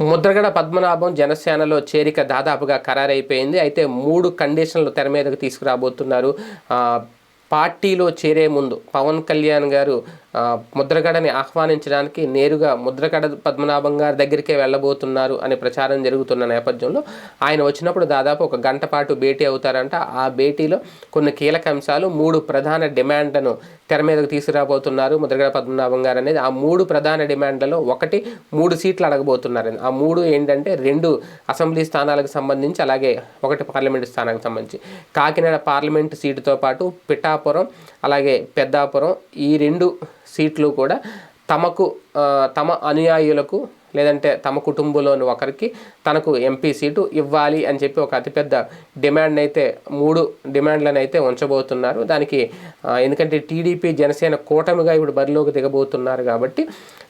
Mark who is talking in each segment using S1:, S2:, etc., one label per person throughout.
S1: ముద్రగడ పద్మనాభం జనసేనలో చేరిక దాదాపుగా ఖరారైపోయింది. అయితే మూడు కండిషన్లు తెర మీదకు తీసుకురాబోతున్నారు. పార్టీలో చేరే ముందు పవన్ కళ్యాణ్ గారు ముద్రగడని ఆహ్వానించడానికి నేరుగా ముద్రగడ పద్మనాభం గారి దగ్గరికే వెళ్ళబోతున్నారు అనే ప్రచారం జరుగుతున్న నేపథ్యంలో ఆయన వచ్చినప్పుడు దాదాపు ఒక గంట పాటు భేటీ అవుతారంట. ఆ భేటీలో కొన్ని కీలక అంశాలు మూడు ప్రధాన డిమాండ్లను తెర మీదకు తీసుకురాబోతున్నారు ముద్రగడ పద్మనాభం గారు అనేది. ఆ మూడు ప్రధాన డిమాండ్లలో ఒకటి మూడు సీట్లు అడగబోతున్నారు ఆ మూడు ఏంటంటే రెండు అసెంబ్లీ స్థానాలకు సంబంధించి అలాగే ఒకటి పార్లమెంటు స్థానానికి సంబంధించి. కాకినాడ పార్లమెంటు సీటుతో పాటు పిఠాపురం అలాగే పెద్దాపురం ఈ రెండు సీట్లు కూడా తమకు తమ అనుయాయులకు లేదంటే తమ కుటుంబంలోని ఒకరికి తనకు ఎంపీ సీటు ఇవ్వాలి అని చెప్పి ఒక అతిపెద్ద డిమాండ్ అయితే మూడు డిమాండ్లను అయితే ఉంచబోతున్నారు. దానికి ఎందుకంటే టీడీపీ జనసేన కూటమిగా ఇప్పుడు బరిలోకి దిగబోతున్నారు కాబట్టి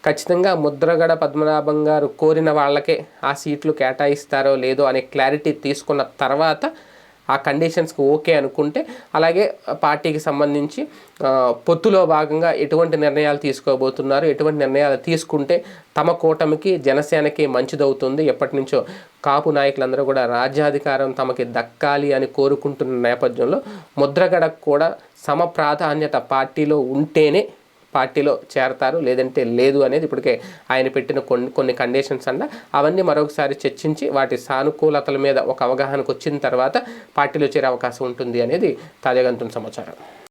S1: ఖచ్చితంగా ముద్రగడ పద్మనాభం గారు కోరిన వాళ్ళకే ఆ సీట్లు కేటాయిస్తారో లేదో అనే క్లారిటీ తీసుకున్న తర్వాత ఆ కండిషన్స్కి ఓకే అనుకుంటే అలాగే పార్టీకి సంబంధించి పొత్తులో భాగంగా ఎటువంటి నిర్ణయాలు తీసుకోబోతున్నారు ఎటువంటి నిర్ణయాలు తీసుకుంటే తమ కూటమికి జనసేనకి మంచిదవుతుంది. ఎప్పటి నుంచో కాపు నాయకులందరూ కూడా రాజ్యాధికారం తమకి దక్కాలి అని కోరుకుంటున్న నేపథ్యంలో ముద్రగడకు కూడా సమ ప్రాధాన్యత పార్టీలో ఉంటేనే పార్టీలో చేరతారు లేదంటే లేదు అనేది ఇప్పటికే ఆయన పెట్టిన కొన్ని కొన్ని కండిషన్స్ అన్న అవన్నీ మరొకసారి చర్చించి వాటి సానుకూలతల మీద ఒక అవగాహనకు వచ్చిన తర్వాత పార్టీలో చేరే అవకాశం ఉంటుంది అనేది తాజాగా సమాచారం.